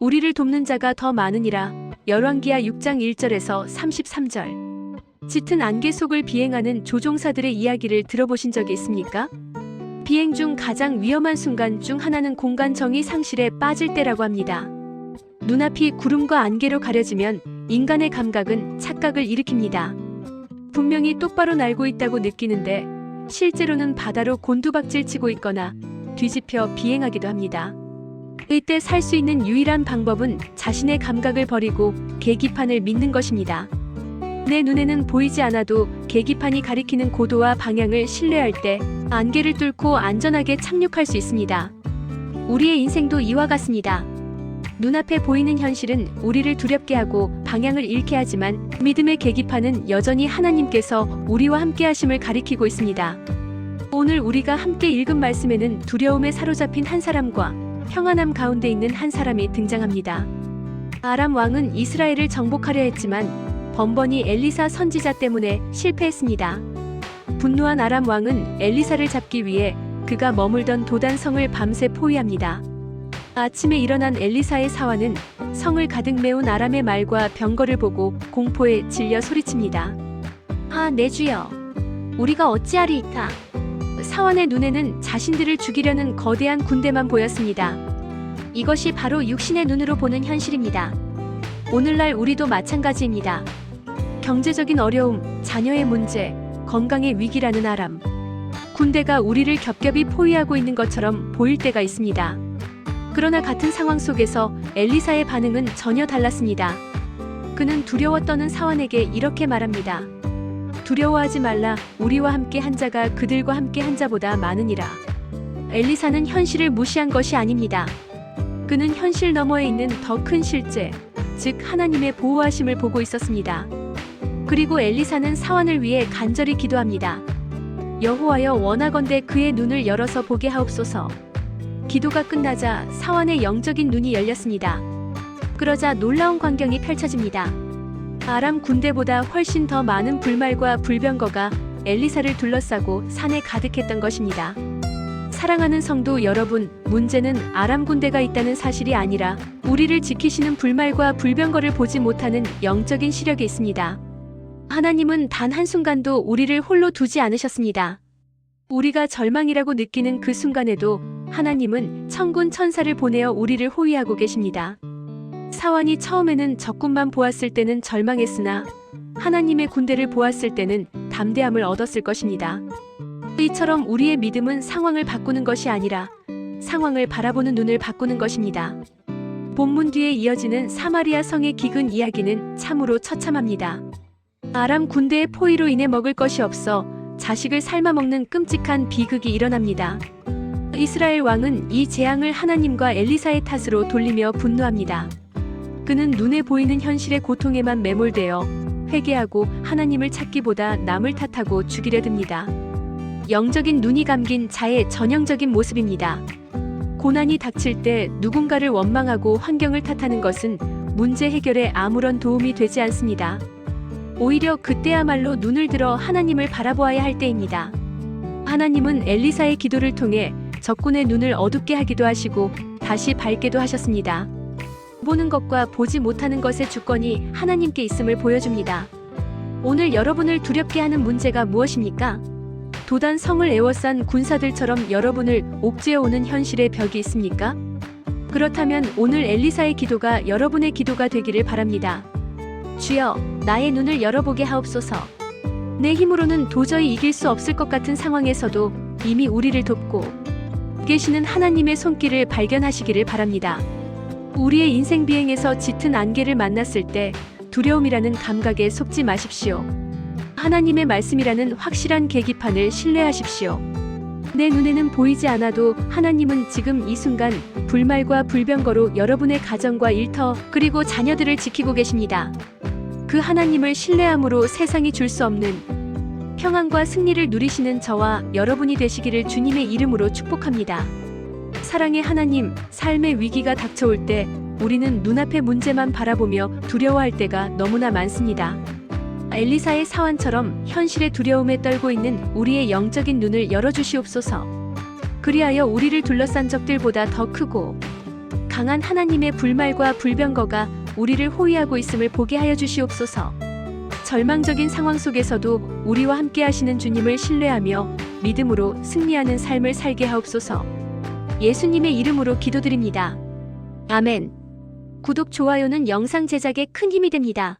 우리를 돕는 자가 더 많으니라. 열왕기하 6장 1절에서 33절. 짙은 안개 속을 비행하는 조종사들의 이야기를 들어보신 적이 있습니까? 비행 중 가장 위험한 순간 중 하나는 공간 정의 상실에 빠질 때라고 합니다. 눈앞이 구름과 안개로 가려지면 인간의 감각은 착각을 일으킵니다. 분명히 똑바로 날고 있다고 느끼는데 실제로는 바다로 곤두박질 치고 있거나 뒤집혀 비행하기도 합니다. 이때 살 수 있는 유일한 방법은 자신의 감각을 버리고 계기판을 믿는 것입니다. 내 눈에는 보이지 않아도 계기판이 가리키는 고도와 방향을 신뢰할 때 안개를 뚫고 안전하게 착륙할 수 있습니다. 우리의 인생도 이와 같습니다. 눈앞에 보이는 현실은 우리를 두렵게 하고 방향을 잃게 하지만 믿음의 계기판은 여전히 하나님께서 우리와 함께 하심을 가리키고 있습니다. 오늘 우리가 함께 읽은 말씀에는 두려움에 사로잡힌 한 사람과 평안함 가운데 있는 한 사람이 등장합니다. 아람 왕은 이스라엘을 정복하려 했지만 번번이 엘리사 선지자 때문에 실패했습니다. 분노한 아람 왕은 엘리사를 잡기 위해 그가 머물던 도단성을 밤새 포위합니다. 아침에 일어난 엘리사의 사환은 성을 가득 메운 아람의 말과 병거를 보고 공포에 질려 소리칩니다. 아, 내 주여. 우리가 어찌하리이까? 사환의 눈에는 자신들을 죽이려는 거대한 군대만 보였습니다. 이것이 바로 육신의 눈으로 보는 현실입니다. 오늘날 우리도 마찬가지입니다. 경제적인 어려움, 자녀의 문제, 건강의 위기라는 아람. 군대가 우리를 겹겹이 포위하고 있는 것처럼 보일 때가 있습니다. 그러나 같은 상황 속에서 엘리사의 반응은 전혀 달랐습니다. 그는 두려워 떠는 사환에게 이렇게 말합니다. 두려워하지 말라. 우리와 함께 한 자가 그들과 함께 한 자보다 많으니라. 엘리사는 현실을 무시한 것이 아닙니다. 그는 현실 너머에 있는 더 큰 실제, 즉 하나님의 보호하심을 보고 있었습니다. 그리고 엘리사는 사환을 위해 간절히 기도합니다. 여호와여 원하건대 그의 눈을 열어서 보게 하옵소서. 기도가 끝나자 사환의 영적인 눈이 열렸습니다. 그러자 놀라운 광경이 펼쳐집니다. 아람 군대보다 훨씬 더 많은 불말과 불병거가 엘리사를 둘러싸고 산에 가득했던 것입니다. 사랑하는 성도 여러분, 문제는 아람 군대가 있다는 사실이 아니라 우리를 지키시는 불말과 불병거를 보지 못하는 영적인 시력이 있습니다. 하나님은 단 한순간도 우리를 홀로 두지 않으셨습니다. 우리가 절망이라고 느끼는 그 순간에도 하나님은 천군 천사를 보내어 우리를 호위하고 계십니다. 사환이 처음에는 적군만 보았을 때는 절망했으나 하나님의 군대를 보았을 때는 담대함을 얻었을 것입니다. 이처럼 우리의 믿음은 상황을 바꾸는 것이 아니라 상황을 바라보는 눈을 바꾸는 것입니다. 본문 뒤에 이어지는 사마리아 성의 기근 이야기는 참으로 처참합니다. 아람 군대의 포위로 인해 먹을 것이 없어 자식을 삶아 먹는 끔찍한 비극이 일어납니다. 이스라엘 왕은 이 재앙을 하나님과 엘리사의 탓으로 돌리며 분노합니다. 그는 눈에 보이는 현실의 고통에만 매몰되어 회개하고 하나님을 찾기보다 남을 탓하고 죽이려 듭니다. 영적인 눈이 감긴 자의 전형적인 모습입니다. 고난이 닥칠 때 누군가를 원망하고 환경을 탓하는 것은 문제 해결에 아무런 도움이 되지 않습니다. 오히려 그때야말로 눈을 들어 하나님을 바라보아야 할 때입니다. 하나님은 엘리사의 기도를 통해 적군의 눈을 어둡게 하기도 하시고 다시 밝게도 하셨습니다. 보는 것과 보지 못하는 것의 주권이 하나님께 있음을 보여줍니다. 오늘 여러분을 두렵게 하는 문제가 무엇입니까? 도단 성을 에워싼 군사들처럼 여러분을 옥죄어 오는 현실의 벽이 있습니까? 그렇다면 오늘 엘리사의 기도가 여러분의 기도가 되기를 바랍니다. 주여, 나의 눈을 열어보게 하옵소서. 내 힘으로는 도저히 이길 수 없을 것 같은 상황에서도 이미 우리를 돕고 계시는 하나님의 손길을 발견하시기를 바랍니다. 우리의 인생 비행에서 짙은 안개를 만났을 때 두려움이라는 감각에 속지 마십시오. 하나님의 말씀이라는 확실한 계기판을 신뢰하십시오. 내 눈에는 보이지 않아도 하나님은 지금 이 순간 불말과 불병거로 여러분의 가정과 일터 그리고 자녀들을 지키고 계십니다. 그 하나님을 신뢰함으로 세상이 줄 수 없는 평안과 승리를 누리시는 저와 여러분이 되시기를 주님의 이름으로 축복합니다. 사랑의 하나님, 삶의 위기가 닥쳐올 때 우리는 눈앞의 문제만 바라보며 두려워할 때가 너무나 많습니다. 엘리사의 사환처럼 현실의 두려움에 떨고 있는 우리의 영적인 눈을 열어주시옵소서. 그리하여 우리를 둘러싼 적들보다 더 크고 강한 하나님의 불말과 불병거가 우리를 호위하고 있음을 보게 하여 주시옵소서. 절망적인 상황 속에서도 우리와 함께 하시는 주님을 신뢰하며 믿음으로 승리하는 삶을 살게 하옵소서. 예수님의 이름으로 기도드립니다. 아멘. 구독, 좋아요는 영상 제작에 큰 힘이 됩니다.